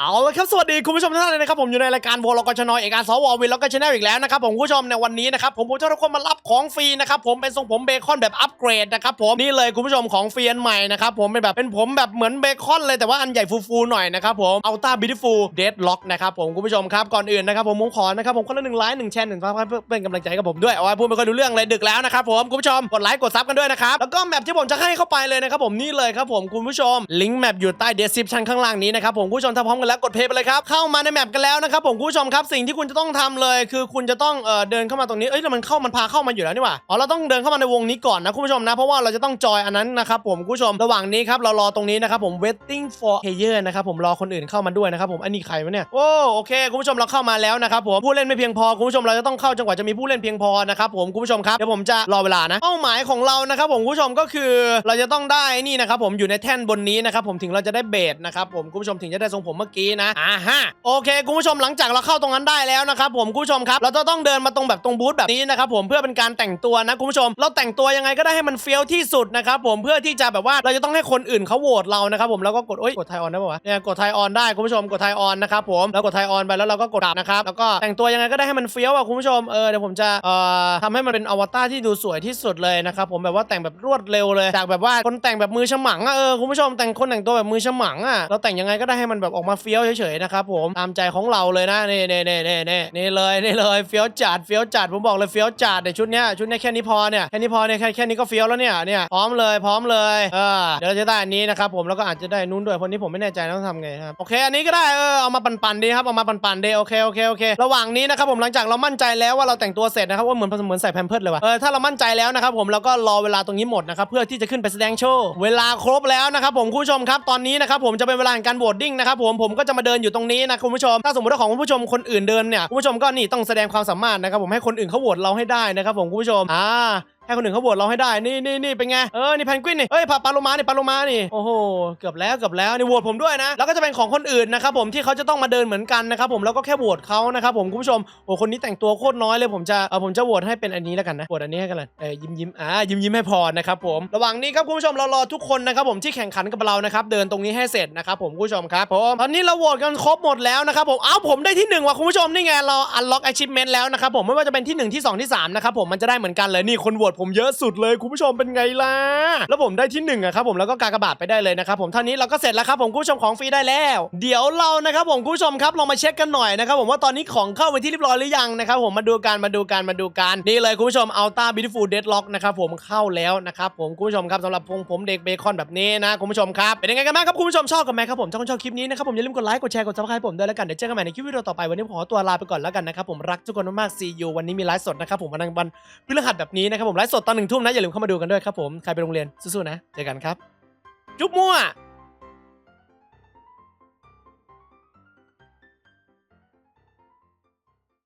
เอาละครับสวัสดีคุณผู้ชมทุกท่านเลยนะครับผมอยู่ในรายการโวลกชนเอกอาสววินแล้วก็ชแนลอีกแล้วนะครับผมคุณผู้ชมในวันนี้นะครับผมผมจะทุกคนมารับของฟรีนะครับผมเป็นทรงผมเบคอนแบบอัปเกรดนะครับผมนี่เลยคุณผู้ชมของฟรีอันใหม่นะครับผมเป็นแบบเป็นผมแบบเหมือนเบคอนเลยแต่ว่าอันใหญ่ฟูๆหน่อยนะครับผมอัลต้าบิวตี้ฟูลเดดล็อกนะครับผมคุณผู้ชมครับก่อนอื่นนะครับผมผมขอนะครับผมคนละหนึ่งไลค์หนึ่งแชร์หนึ่งซับเพื่อเป็นกำลังใจกับผมด้วยเอาไว้พูดไม่ค่อยรู้เรื่องเลยดึกแล้วนะครับผมคุณผู้ชมกดไลค์กดซับกันด้วยนะครับแล้วก็แมปที่ผมจะให้เข้าไปเลยนะครับผมนี่เลยครับผมคุณผู้ชมลิงก์แมปอยู่ใต้ description ข้างล่างนี้นะครับผมคุณผู้ชมถ้าพร้อมกันแล้วกดเพย์ไปเลยครับ เข้ามาในแมปกันแล้วนะครับผมคุณผู้ชมครับสิ่งที่คุณจะต้องทำเลย คือคุณจะต้องเอ่อเดินเข้ามาตรงนี้เอ้ยแต่มันเข้ามันพาเข้ามาอยู่แล้วนี่หว่าอ๋อเราต้องเดินเข้ามาในวงนี้ก่อนนะคุณผู้ชมนะเพราะว่าเราจะต้องจอยอันนั้นนะครับผมคุณผู้ชมระหว่างนี้ครับเรารอตรงนี้นะครับผม waiting for player นะครับผมรอคนอื่นเข้ามาด้วยนะครับผมอันนี้ใครวะเนี่ยโอ้โอเคคุณผู้ชมเราเข้ามาแล้วนะครับผมผู้เล่นไม่เพียงพอคุณผู้ชมเราจะต้องเข้าจนกว่าจะมีผู้เล่นเพียงพอนะครับผมคุณผู้ชมครับเดี๋ยวผมจะรอเวลานะเป้าหมายของเรานะครับผมคุณผู้ชมก็คือเราจะต้องได้นี่นะครับผมอยู่ในแท่นบนนี้นะครับผมถึงเราจะได้เบสนะครับผมคุณผู้ชมถึงจะได้ทรงผมเมื่อกีนะอ่าฮะโอเคคุณผู้ชมหลังจากเราเข้าตรงนั้นได้แล้วนะครับผมคุณผู้ชมครับเราจะต้องเดินมาตรงแบบตรงบูธแบบนี้นะครับผมเพื่อเป็นการแต่งตัวนะคุณผู้ชม เราแต่งตัวยังไงก็ได้ให้มันเฟี้ยวที่สุดนะครับผมเพื่อที่จะแบบว่าเราจะต้องให้คนอื่นเขาโหวตเรานะครับผมแล้วก็กดโอ้ยกดไทยออนได้ป่าวะเนี่ยกดไทยออนได้คุณผู้ชมกดไทยออนนะครับผมแล้วกดไทยออนไปแล้วเราก็กดดับนะครับแล้วก็แต่งตัวยังไงก็ได้ให้มันเฟี้ยวอะคุณผู้ชมเออเดี๋ยวผมจะเอ่อทำให้มันเป็นอวตารที่ดูสวยที่สุดเลยนะครับผมแบบว่าแต่งแบบรวดเร็วเลยจากแบบว่าคนแต่งแบบมือฉมังอะเออคุณผู้ชมแต่งคนแต่งตัวแบบมือฉมังอะเราแต่งยังไงก็ได้ให้มันแบบออกมาเฟี้ยวเฉยๆนะครับผมตามใจของเราเลยนะนี่นี่นี่นี่นี่นี่เลยนี่เลยเฟี้ยวจัดเฟี้ยวจัดผมบอกเลยเฟี้ยวจัดในชุดเนี้ยชุดเนี้ยแค่นี้พอเนี่ยแค่นี้พอเนี่ยแค่แค่นี้ก็เฟี้ยวแล้วเนี่ยเนี่ยพร้อมเลยพร้อมเลยเออเดี๋ยวเราจะได้อันนี้นะครับผมแล้วก็อาจจะได้นู้นด้วยเพราะนี้ผมไม่แน่ใจต้องทำไงครับโอเคอันนี้ก็ได้เออเอามาปั่นๆดีครับเอามาปั่นๆดีโอเคโอเคโอเค ระหว่างนี้นะครับผมหลังจากเรามั่นใจแล้วว่าเราแต่งตัวเสร็จนะครับว่าเหมือนเหมือนใส่แพมเพิร์ดเลยว่ะเออถ้าเรามั่นใจแล้วนะครับผมเราก็รอเวลาตรงนี้หมดนะครับเพื่อที่จะขึ้นไปแสดงโชว์เวลาครบแล้วนะครับผมคุณผู้ชมครับตอนนี้นะครับผมจะเป็นเวลาแห่งการโหวตดิ้งนะครับผมผมก็จะมาเดินอยู่ตรงนี้นะคุณผู้ชม ถ้าสมมติว่าของคุณผู้ชมคนอื่นเดินเนี่ยคุณผู้ชมก็นี่ต้องแสดงความสามารถนะครับผมให้คนอื่นเขาโหวตเราให้ได้นะครับผมคุณผู้ชมอ่า ให้คนอื่นเขาโหวตเราให้ได้ นี่นี่นี่เป็นไง เออ นี่แพนกวินนี่เอ้ย ปลาปลาโลมานี่ปลาโลมานี่ โอ้โห เกือบแล้ว เกือบแล้ว นี่โหวตผมด้วยนะ แล้วก็จะเป็นของคนอื่นนะครับผม ที่เขาจะต้องมาเดินเหมือนกันนะครับผม แล้วก็แค่โหวตเขานะครับผม คุณผู้ชม โอ้ คนนี้แต่งตัวโคตรน้อยเลย ผมจะ เออผมจะโหวตให้เป็นอันนี้แล้วกันนะ โหวตอันนี้ให้กันเลยเออยิ้มยิ้มอ่า ยิ้มยิ้มให้พรนะครับผม ระหว่างนี้ครับคุณผู้ชมเรารอทุกคนนะครับผมที่แข่งขันกับเรานะครับ เดินตรงนี้ให้เสร็จนะครับผมคุณผู้ชมครับผม ตอนนี้เราโหวตกันครบหมดแล้วนะครับผม เอ้าผมได้ที่หนึ่งว่ะคุณผู้ชมนี่ไงเรา unlock achievement แล้วนะครับผมไม่ว่าจะเป็นที่หนึ่งที่สองที่สามนะครับผมมันจะได้เหมือนกันเลยนี่คนโหวตผมเยอะสุดเลยคุณผู้ชมเป็นไงล่ะ แล้วผมได้ที่หนึ่งอะครับผมแล้วก็กากบาทไปได้เลยนะครับผมเท่านี้เราก็เสร็จแล้วครับผมคุณผู้ชมของฟรีได้แล้ว เดี๋ยวเรานะครับผมคุณผู้ชมครับเรามาเช็คกันหน่อยนะครับผมว่าตอนนี้ของเข้าไปที่เรียบร้อยหรือยังนะครับผมมาดูกันมาดูกันมาดูกันนี่เลยคุณผู้ชม Ultra Beautiful Deadlock นะครับผมเข้าแล้วนะครับผมคุณผู้ชมครับสำหรับพงผมเด็กเบคอนแบบนี้นะคุณผู้ชมครับเป็นยังไงกันบ้างครับคุณผู้ชมชอบกันไหมครับผมถ้าคุณชอบคลิปนี้นะครับผมอย่าลืมกดไลค์กดแชร์กดซับสไครต์ผมด้วยแล้วกันเดี๋ยวเจอกันใหม่ในคลิปวิดีโอต่อไปวันนี้ผมขอตัวลาไปก่อนแล้วกันนะครับผมรักทุกคนมากๆ see you วันนี้มีไลฟ์สดนะครับผมวันวันพฤหัสแบบนี้นะครับผมไลสดตอนหนึ่งทุ่มนะ อย่าลืมเข้ามาดูกันด้วยครับผม ใครไปโรงเรียนสู้ๆนะ เจอกันครับ จุ๊บมั่ว